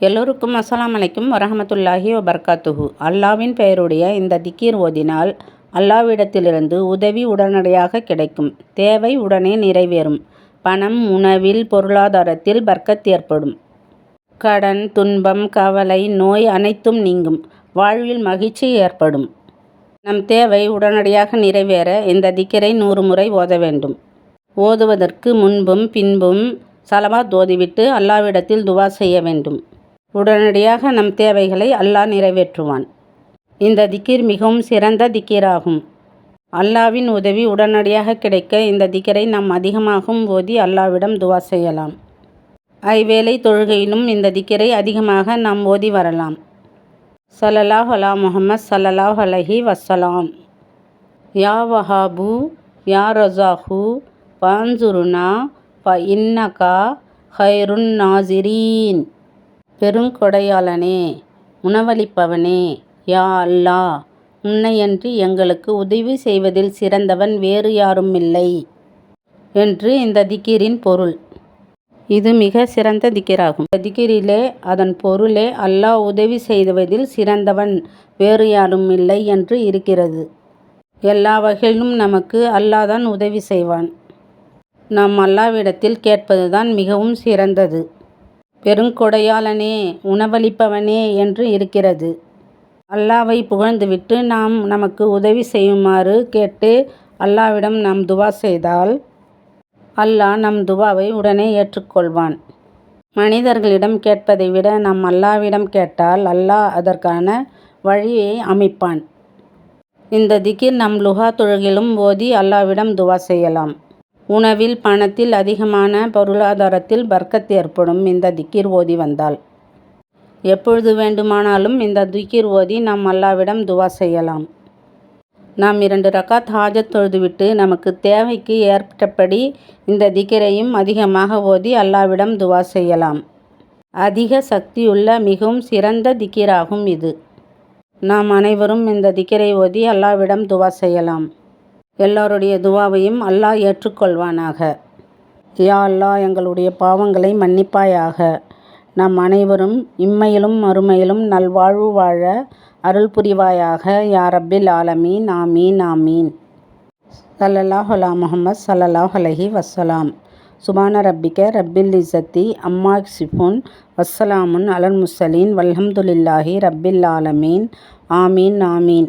எல்லோருக்கும் அஸ்லாம் அலைக்கும் வரஹமத்துல்லாஹி வபர்காத்துஹு அல்லாவின் பெயருடைய இந்த திக்கீர் ஓதினால் அல்லாவிடத்திலிருந்து உதவி உடனடியாக கிடைக்கும். தேவை உடனே நிறைவேறும். பணம் உணவில் பொருளாதாரத்தில் பர்க்கத் ஏற்படும். கடன் துன்பம் கவலை நோய் அனைத்தும் நீங்கும். வாழ்வில் மகிழ்ச்சி ஏற்படும். நம் தேவை உடனடியாக நிறைவேற இந்த திக்கரை நூறு முறை ஓத வேண்டும். ஓதுவதற்கு முன்பும் பின்பும் சலவாத் ஓதிவிட்டு அல்லாவிடத்தில் துவா செய்ய வேண்டும். உடனடியாக நம் தேவைகளை அல்லாஹ் நிறைவேற்றுவான். இந்த திக்கீர் மிகவும் சிறந்த திக்கீராகும். அல்லாவின் உதவி உடனடியாக கிடைக்க இந்த திக்கரை நாம் அதிகமாகவும் ஓதி அல்லாவிடம் துவா செய்யலாம். ஐவேளை தொழுகையிலும் இந்த திக்கரை அதிகமாக நாம் ஓதி வரலாம். சல்லலாஹ் அலா முகமது சல்லலாஹ் அலஹி வசலாம் யா வஹாபு யா ரசாஹு பான்சுருனா ப இன்னகா ஹைருன் நாசிரீன் பெருங்கொடையாளனே உணவளிப்பவனே யா அல்லாஹ் உன்னையன்றி எங்களுக்கு உதவி செய்வதில் சிறந்தவன் வேறு யாரும் இல்லை என்று இந்த திக்கிரின் பொருள். இது மிக சிறந்த திக்கிராகும் இந்த திக்கிரிலே அதன் பொருளே அல்லாஹ் உதவி செய்வதில் சிறந்தவன் வேறு யாரும் இல்லை என்று இருக்கிறது. எல்லா வகையிலும் நமக்கு அல்லாஹ் தான் உதவி செய்வான். நாம் அல்லாவிடத்தில் கேட்பதுதான் மிகவும் சிறந்தது. பெருங்கொடையாளனே உணவளிப்பவனே என்று இருக்கிறது. அல்லாவை புகழ்ந்துவிட்டு நாம் நமக்கு உதவி செய்யுமாறு கேட்டு அல்லாவிடம் நாம் துவா செய்தால் அல்லாஹ் நம் துவாவை உடனே ஏற்றுக்கொள்வான். மனிதர்களிடம் கேட்பதை விட நாம் அல்லாவிடம் கேட்டால் அல்லாஹ் அதற்கான வழியை அமைப்பான். இந்த திகிர் நம் லுகா தொழுகிலும் ஓதி அல்லாவிடம் துவா செய்யலாம். உணவில் பணத்தில் அதிகமான பொருளாதாரத்தில் பர்க்கத் ஏற்படும். இந்த திக்கிர் ஓதி வந்தால் எப்பொழுது வேண்டுமானாலும் இந்த திக்கிர் ஓதி நாம் அல்லாவிடம் துவா செய்யலாம். நாம் இரண்டு ரக்காத் ஹாஜத் தொழுதுவிட்டு நமக்கு தேவைக்கு ஏற்பட்டபடி இந்த திக்கிரையும் அதிகமாக ஓதி அல்லாவிடம் துவா செய்யலாம். அதிக சக்தியுள்ள மிகவும் சிறந்த திக்கிராகும் இது. நாம் அனைவரும் இந்த திக்கிரை ஓதி அல்லாவிடம் துவா செய்யலாம். எல்லோருடைய துவாவையும் அல்லாஹ் ஏற்றுக்கொள்வானாக. யா அல்லாஹ் எங்களுடைய பாவங்களை மன்னிப்பாயாக. நாம் அனைவரும் இம்மையிலும் மறுமையிலும் நல்வாழ்வு வாழ அருள் புரிவாயாக. யா ரப்பில் ஆலமீன். ஆமீன் ஆமீன். சல்லல்லாஹ் அலா முஹம்மத் சல்லல்லாஹ் அலஹி வசலாம் சுபான ரப்பிக்க ரப்பில் இசத்தி அம்மா சிஃபுன் வஸ்ஸலாமுன் அலன் முசலீன் வல்ஹம்துலில்லாஹி ரப்பில் ஆலமீன். ஆமீன் ஆமீன்.